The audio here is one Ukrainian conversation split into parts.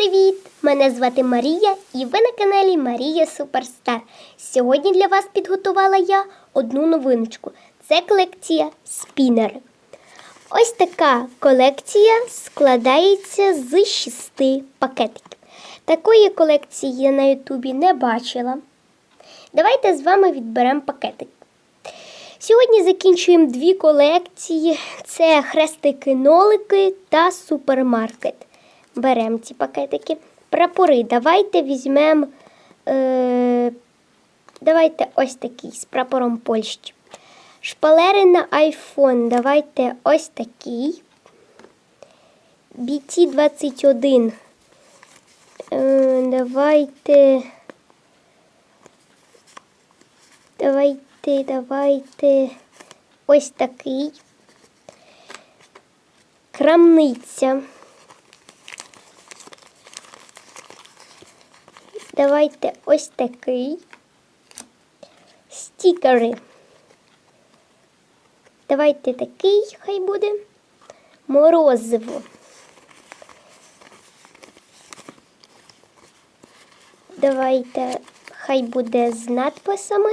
привіт! Мене звати Марія і ви на каналі Марія Суперстар. Сьогодні для вас підготувала я одну новиночку. Це колекція спінери. Ось така колекція складається з шести пакетиків. Такої колекції я на Ютубі не бачила. Давайте з вами відберемо пакетик. Сьогодні закінчуємо дві колекції: це хрестики-нолики та супермаркет. Беремо ці пакетики. Прапори. Давайте візьмемо. Е, давайте ось такий з прапором Польщі. Шпалери на iPhone. Давайте ось такий. BT21. Е, давайте. Давайте, давайте. Ось такий. Крамниця. Давайте ось такий. Стікери. Давайте такий хай буде. Морозиво. Давайте хай буде з надписами.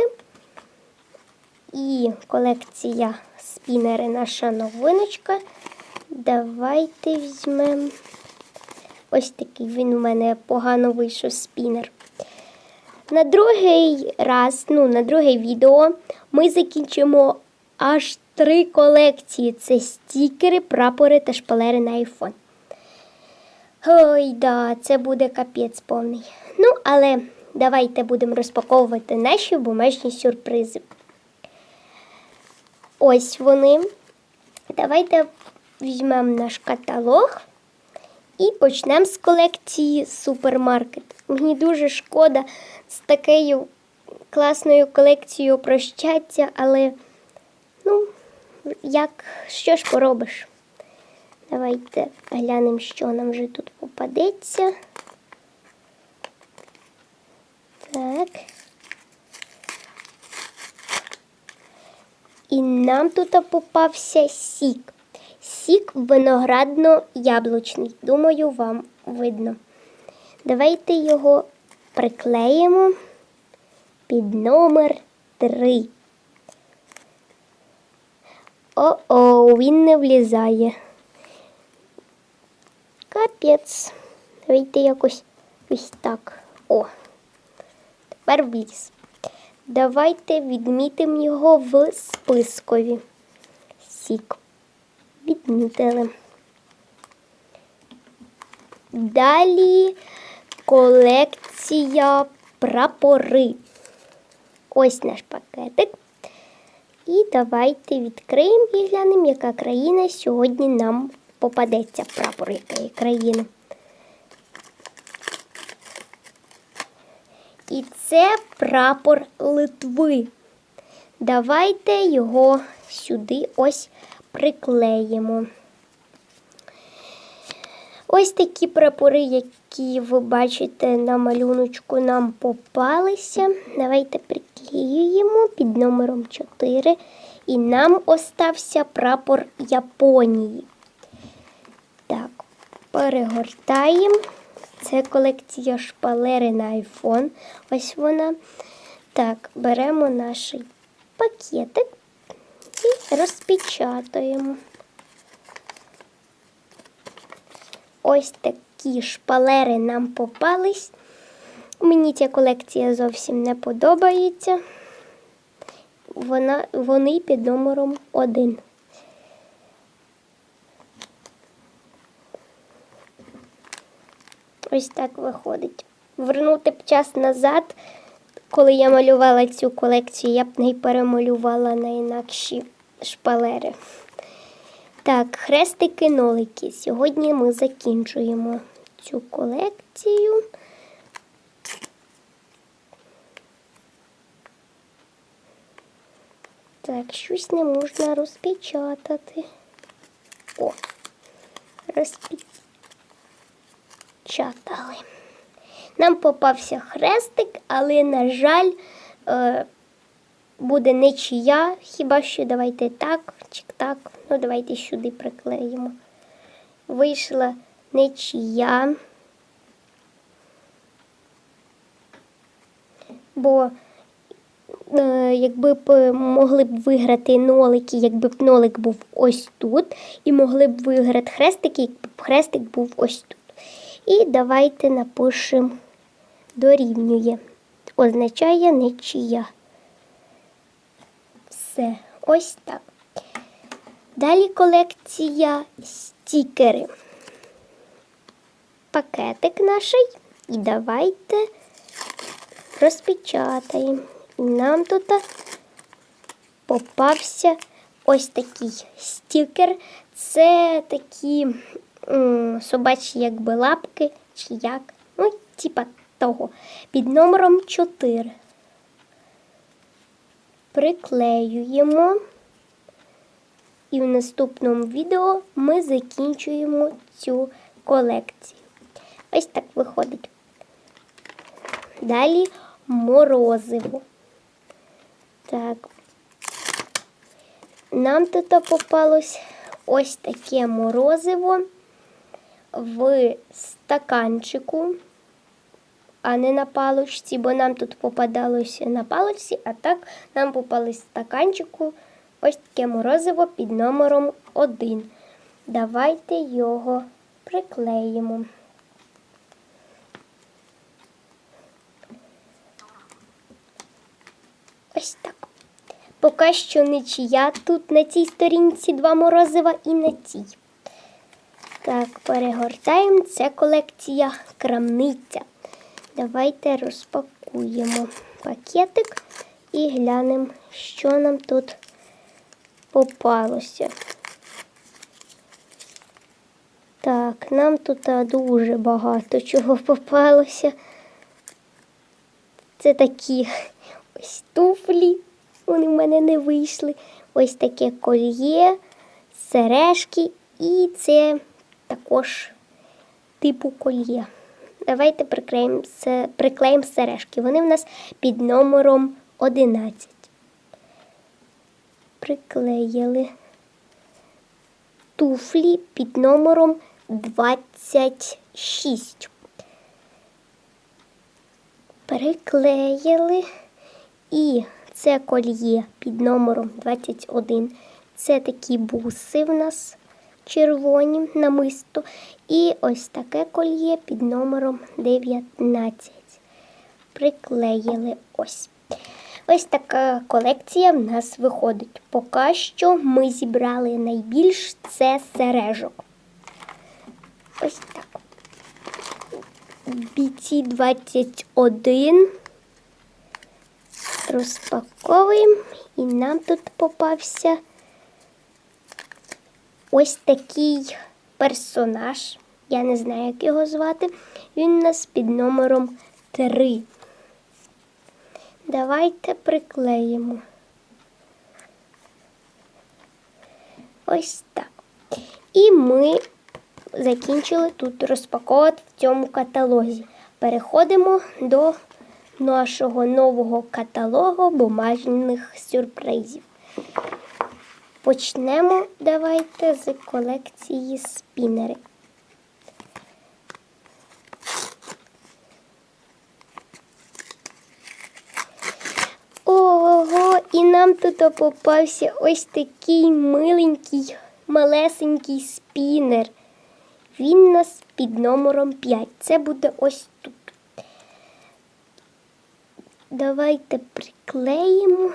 І колекція спінери наша новиночка. Давайте візьмемо. Ось такий він у мене погано вийшов спінер. На другий раз, ну, на друге відео ми закінчимо аж три колекції: це стікери, прапори та шпалери на iPhone. Ой, да, це буде капець повний. Ну, але давайте будемо розпаковувати наші бумажні сюрпризи. Ось вони. Давайте візьмемо наш каталог і почнемо з колекції супермаркет. Мені дуже шкода з такою класною колекцією прощатися, але, ну, як, що ж поробиш? Давайте глянемо, що нам вже тут попадеться. Так. І нам тут попався сік. Сік виноградно-яблучний. Думаю, вам видно. Давайте його приклеїмо під номер 3. О-о, він не влізає. Капець. Давайте якось ось так. О. Тепер вліз. Давайте відмітимо його в спискові. Сік. Відмітили. Далі колекція прапори. Ось наш пакетик. І давайте відкриємо і глянемо, яка країна сьогодні нам попадеться. Прапор якої країни. І це прапор Литви. Давайте його сюди ось приклеїмо. Ось такі прапори, які ви бачите на малюночку, нам попалися. Давайте приклеюємо під номером 4. І нам остався прапор Японії. Так, перегортаємо. Це колекція шпалери на iPhone. Ось вона. Так, беремо наш пакетик і розпечатуємо. Ось такі шпалери нам попались. Мені ця колекція зовсім не подобається. Вона, Вони під номером 1. Ось так виходить. Вернути б час назад, коли я малювала цю колекцію, я б не перемалювала на інакші шпалери. Так, хрестики-нолики. Сьогодні ми закінчуємо цю колекцію. Так, щось не можна розпечатати. О, розпечатали. Нам попався хрестик, але, на жаль, е, буде нечия, хіба що давайте так, чи так, Ну, давайте сюди приклеїмо. Вийшла нечия. Бо е, Якби б могли б виграти нолики, якби б нолик був ось тут, і могли б виграти хрестики, якби б хрестик був ось тут. І давайте напишемо дорівнює. Означає нечия. Все, ось так. Далі колекція стікери. Пакетик наш. І давайте розпечатаємо. І нам тут попався ось такий стікер. Це такі собачі якби лапки, чи як. Ну, типа того. Під номером 4. Приклеюємо. І в наступному відео ми закінчуємо цю колекцію. Ось так виходить. Далі морозиво. Так. Нам тут попалось ось таке морозиво в стаканчику, а не на паличці, бо нам тут попадалося на паличці, а так нам попалось в стаканчику ось таке морозиво під номером 1. Давайте його приклеїмо. Ось так. Поки що нічия. Тут на цій сторінці два морозива і на цій. Так, перегортаємо. Це колекція крамниця. Давайте розпакуємо пакетик і глянемо, що нам тут попалося. Так, нам тут дуже багато чого попалося. Це такі ось туфлі, вони в мене не вийшли. Ось таке кольє, сережки і це також типу кольє. Давайте приклеїмо, приклеїмо сережки. Вони в нас під номером 11. Приклеїли туфлі під номером 26. Приклеїли. І це кольє під номером 21. Це такі буси в нас червоні намисто. І ось таке кольє під номером 19. Приклеїли ось. Ось така колекція в нас виходить. Поки що ми зібрали найбільш це сережок. Ось так. BT 21 розпаковуємо, і нам тут попався ось такий персонаж. Я не знаю, як його звати. Він у нас під номером 3. Давайте приклеїмо. Ось так. І ми закінчили тут розпаковувати в цьому каталозі. Переходимо до нашого нового каталогу бумажних сюрпризів. Почнемо давайте з колекції спінери. Ого, і нам тут попався ось такий миленький, малесенький спінер. Він у нас під номером 5. Це буде ось тут. Давайте приклеїмо.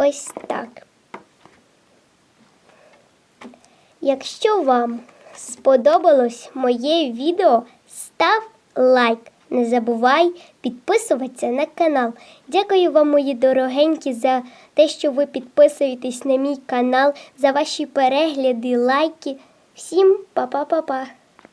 Ось так. Якщо вам сподобалось моє відео, став лайк. Не забувай підписуватися на канал. Дякую вам, мої дорогенькі, за те, що ви підписуєтесь на мій канал, за ваші перегляди, лайки. Всім па-па-па-па!